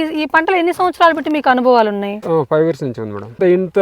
ఈ- పంటలు ఎన్ని సంవత్సరాలు బట్టి మీకు అనుభవాలు ఉన్నాయి ఫైవ్ ఇయర్స్ నుంచి ఉంది మేడం. ఇంత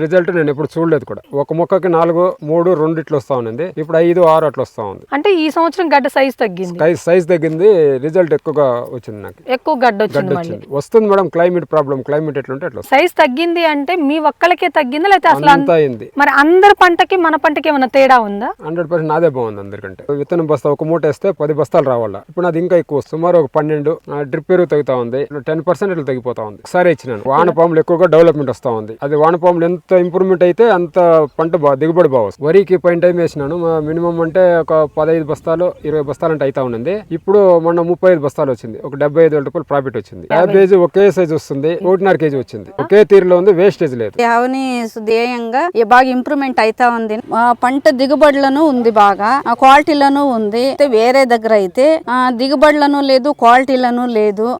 రిజల్ట్ నేను ఎప్పుడు చూడలేదు కూడా. ఒక మొక్కకి నాలుగు మూడు రెండు ఇట్లా వస్తా ఉంది ఇప్పుడు ఐదు ఆరు అట్లా వస్తా ఉంది. అంటే ఈ సంవత్సరం గడ్డ సైజ్ తగ్గింది. సైజ్ తగ్గింది రిజల్ట్ ఎక్కువగా వచ్చింది నాకు. ఎక్కువ గడ్డ వచ్చింది వస్తుంది మేడం క్లైమేట్ ప్రాబ్లం క్లైమేట్ ఎట్లుంటే అట్లా. సైజ్ తగ్గింది అంటే మీ ఒక్కలకే తగ్గిందా లేకపోతే అసలు అంతా అయింది. మరి అందరి పంటకి మన పంటకి ఏమైనా తేడా ఉందా? హండ్రెడ్ పర్సెంట్ నాదే బాగుంది అందరికంటే. విత్తనం బస్తా ఒక మూట వేస్తే పది బస్తాలు రావాలా. ఇప్పుడు నాది ఇంకా ఎక్కువ సుమారు ఒక పన్నెండు డ్రిప్ ఎరువు తగ్గుతా ఉంది. టెన్ పర్సెంట్ ఇట్లా తగ్గిపోతా ఉంది. ఒకసారి ఇచ్చినాను. వానపాములు ఎక్కువగా డెవలప్మెంట్ వస్తా ఉంది. అది వానపాములు ఎంత ఇంప్రూవ్మెంట్ అయితే అంత పంట బాగా దిగుబడి బాగా వస్తుంది. వరికి పైన టైం వేసినాను. మినిమం అంటే ఒక పదహైదు బస్తాలు ఇరవై బస్తాలు అంటే అవుతా ఉన్నది ఇప్పుడు మొన్న ముప్పై ఐదు బస్తాలు వచ్చింది. ఒక డెబ్బై ఐదు వేల రూపాయలు ప్రాఫిట్ వచ్చింది. క్యాబేజీ ఒకే సైజ్ వస్తుంది. ఒకటిన్నర కేజీ వచ్చింది. ఒకే తీరులో ఉంది వేస్టేజ్ లేదు. ధ్యేయంగా బాగా ఇంప్రూవ్మెంట్ అయితా ఉంది. పంట దిగుబడులను ఉంది బాగా. ఆ, క్వాలిటీలను ఉంది. అయితే వేరే దగ్గర అయితే దిగుబడులను లేదు క్వాలిటీలను లేదు.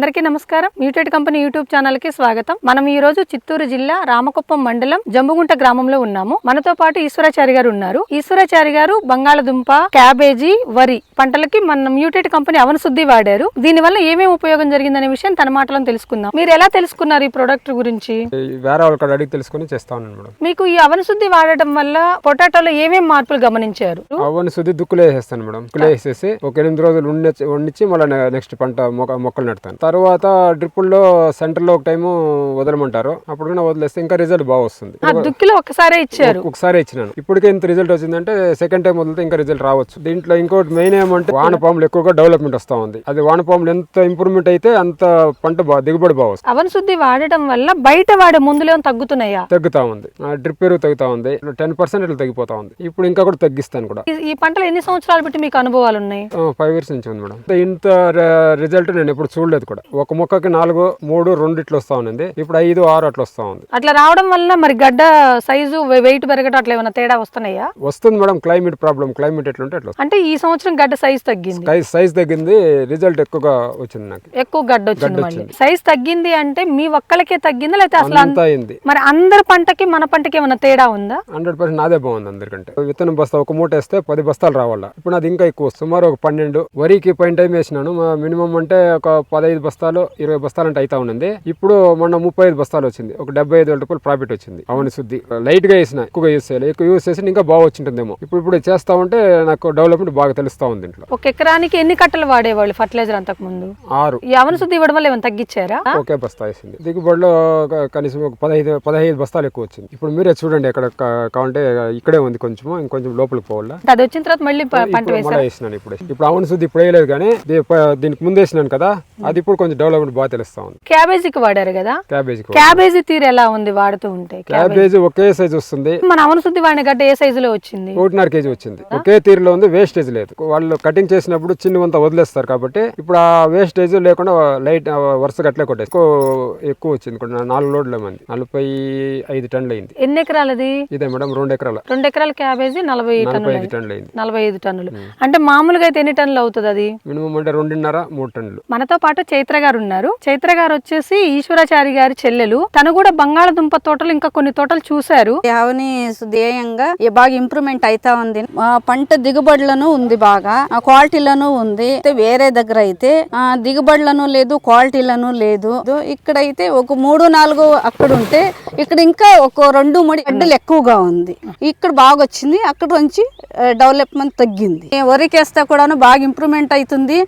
అందరికీ నమస్కారం. మ్యూటెడ్ కంపెనీ యూట్యూబ్ ఛానల్కి స్వాగతం. మనం ఈ రోజు చిత్తూరు జిల్లా రామకుప్పం మండలం జంబుగుంట గ్రామంలో ఉన్నాము. మనతో పాటు ఈశ్వరాచారి గారు ఉన్నారు. ఈశ్వరాచారి గారు బంగాళదుంప క్యాబేజీ వరి పంటలకి మన మ్యూటెడ్ కంపెనీ అవనశుద్ధి వాడారు. దీని వల్ల ఏమేమి ఉపయోగం జరిగిందనే విషయం తన మాటలను తెలుసుకుందాం. మీరు ఎలా తెలుసుకున్నారు ఈ ప్రోడక్ట్ గురించి? ఈ వేరే వాళ్ళ కాడ అడిగి తెలుసుకొని చేస్తా ఉన్నాను మేడం. మీకు ఈ అవనశుద్ధి వాడటం వల్ల పొటాటోలో ఏమేమి మార్పులు గమనించారు? అవన్నీ శుద్ధి దుక్కులు వేసేస్తాను మేడం. దుక్కులు వేసేసి ఒక ఎనిమిది రోజులు ఉండి వండించి మళ్ళీ నెక్స్ట్ పంట మొక్క మొక్కలు నెడతాను తర్వాత డ్రిప్పుల్లో సెంటర్లో ఒక టైము వదలమంటారు. అప్పుడు కూడా వదిలేస్తే ఇంకా రిజల్ట్ బాగా వస్తుంది. దుక్కిలో ఒక్కసారే ఇచ్చారు. ఒకసారి ఇచ్చినాను. ఇప్పటికే ఇంత రిజల్ట్ వచ్చిందంటే సెకండ్ టైం వదిలితే ఇంకా రిజల్ట్ రావచ్చు. దీంట్లో ఇంకోటి మెయిన్ ఏమంటే వానపాములు ఎక్కువగా డెవలప్మెంట్ వస్తా ఉంది. అది వానపాములు ఎంత ఇంప్రూవ్మెంట్ అయితే అంత పంట బాగా దిగుబడి బాగా వస్తుంది. అవనశుద్ధి వాడటం వల్ల బయట వాడే మందులు ఏమైనా తగ్గుతున్నాయా? తగ్గుతా ఉంది. డ్రిప్ ఎరువు తగ్గుతా ఉంది. టెన్ పర్సెంట్ ఇట్లా తగ్గిపోతా ఉంది. ఇప్పుడు ఇంకా కూడా తగ్గిస్తాను కూడా. ఈ- ఈ పంటలు ఎన్ని సంవత్సరాలు బట్టి మీకు అనుభవాలు ఉన్నాయి? ఫైవ్ ఇయర్స్ నుంచి ఉంది మేడం. ఇంత రిజల్ట్ నేను ఎప్పుడు చూడలేదు కూడా. ఒక మొక్కకి నాలుగు మూడు రెండు ఇట్లా వస్తా ఉంది ఇప్పుడు ఐదు ఆరు అట్లా వస్తా ఉంది. అట్లా రావడం వల్ల మరి గడ్డ సైజు వెయిట్ పెరగడం అట్లా ఏమైనా తేడా వస్తున్నాయా? వస్తుంది మేడం క్లైమేట్ ప్రాబ్లం క్లైమేట్ ఎట్లుంటే అట్లా అంటే ఈ సంవత్సరం గడ్డ సైజ్ తగ్గింది. సైజ్ సైజ్ తగ్గింది రిజల్ట్ ఎక్కువగా వచ్చింది నాకు. ఎక్కువ గడ్డ వచ్చింది సైజ్ తగ్గింది అంటే మీ ఒక్కలకే తగ్గిందా లేకపోతే అసలు అంతా అయింది. మరి అందరి పంటకి మన పంటకి ఏమైనా తేడా ఉందా? హండ్రెడ్ పర్సెంట్ నాదే బాగుంది అందరికంటే. విత్తనం బస్తా ఒక మూట వేస్తే పది బస్తాలు రావాలా. ఇప్పుడు నాది ఇంకా ఎక్కువ సుమారు ఒక పన్నెండు వరికి పైన టైం వేసినాను. మినిమం అంటే ఒక పదహైదు బస్తాలు ఇరవై బస్తాలు అంటే అవుతా ఉన్నది ఇప్పుడు మొన్న ముప్పై ఐదు బస్తాలు వచ్చింది. ఒక డెబ్బై ఐదు వేల రూపాయలు ప్రాఫిట్ వచ్చింది. అవును శుద్ధి లైట్గా వేసిన ఎక్కువగా యూస్ చేయాలి. ఎక్కువ యూస్ చేసి ఇంకా బాగా వచ్చింటుందేమో. ఇప్పుడు ఇప్పుడు చేస్తా ఉంటే నాకు డెవలప్మెంట్ బాగా తెలుస్తా ఉంది ఇంట్లో ఒక ఎకరానికి ఎన్ని కట్టలు వాడేవాళ్ళు ఫర్టిలైజర్ అంతకు ముందు ఆరు. ఈ అవనశుద్ధి ఇవ్వడం వల్ల ఏమైనా తగ్గించారా? ఒకే బస్తా వేసింది. దిగుబడిలో కనీసం ఒక పదహైదు పదహైదు బస్తాలు ఎక్కువ వచ్చింది. ఇప్పుడు మీరే చూడండి ఎక్కడ కా- కావాలంటే ఇక్కడే ఉంది కొంచెం ఇంకొంచెం లోపలికి పోవాలా? అది వచ్చిన తర్వాత మళ్ళీ పంట వేసినాను ఇప్పుడు. ఇప్పుడు అవును శుద్ధి ఇప్పుడు వేయలేదు కానీ దీనికి ముందు వేసినాను కదా అది ఇప్పుడు కొంచెం డెవలప్మెంట్ బాగా తెలుస్తా ఉంది. క్యాబేజీకి వాడారు కదా? క్యాబేజీకి క్యాబేజీ తీరు ఎలా ఉంది వాడుతూ ఉంటే? క్యాబేజీ ఒకే సైజ్ వస్తుంది. మన అవనశుద్ధి వాడిన గడ్డ ఏ సైజులో వచ్చింది? ఒకటిన్నర కేజీ వచ్చింది. ఒకే తీరులో ఉంది వేస్టేజ్ లేదు. వాళ్ళు కటింగ్ చేసినప్పుడు చిన్నవంతా వదిలేస్తారు కాబట్టి ఇప్పుడు ఆ వేస్టేజ్ లేకుండా లైట్ వరుసగా అట్లే కొట్టేసి ఎక్కువ ఎక్కువ వచ్చింది. నాలుగు లోడ్ల మంది. నలభై ఐదు టన్నులు అయింది. ఎన్ని ఎకరాలది? ఇదే మేడం రెండు ఎకరాల. రెండు ఎకరాల క్యాబేజీ నలభై నలభై ఐదు టన్నులు అయింది. నలభై ఐదు టన్నులు. అంటే మామూలుగా అయితే ఎన్ని టన్నులు అవుతుంది అది మినిమం అంటే రెండున్నర మూడు టన్నులు. మనతో పాటు చైత్ర గారు ఉన్నారు. చైత్ర గారు వచ్చేసి ఈశ్వరాచారి గారి చెల్లెలు. తను కూడా బంగాళదుంప తోటలు ఇంకా కొన్ని తోటలు చూశారు. యావని ధ్యేయంగా బాగా ఇంప్రూవ్మెంట్ అయితా ఉంది. పంట దిగుబడులను ఉంది బాగా. ఆ, క్వాలిటీలను ఉంది. అయితే వేరే దగ్గర అయితే దిగుబడులను లేదు క్వాలిటీలను లేదు. ఇక్కడైతే ఒక మూడు నాలుగు అక్కడ ఉంటే ఇక్కడ ఇంకా ఒక రెండు మూడు గడ్డలు ఎక్కువగా ఉంది. ఇక్కడ బాగా వచ్చింది. అక్కడ నుంచి డెవలప్మెంట్ తగ్గింది. వరికేస్తే కూడాను బాగా ఇంప్రూవ్మెంట్ అవుతుంది.